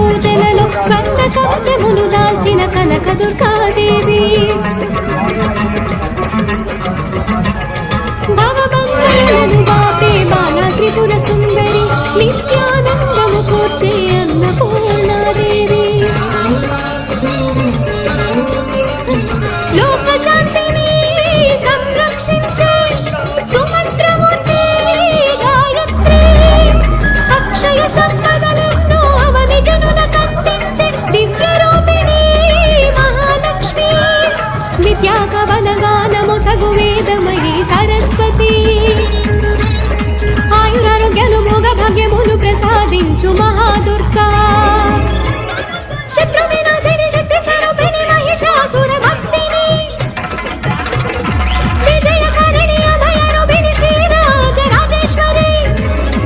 పూజలలో స్వర్ణ కవచములు దాల్చిన కనక దుర్గాదేవి. భవబంధులను బాపే బాల త్రిపుర సుందరి నిత్య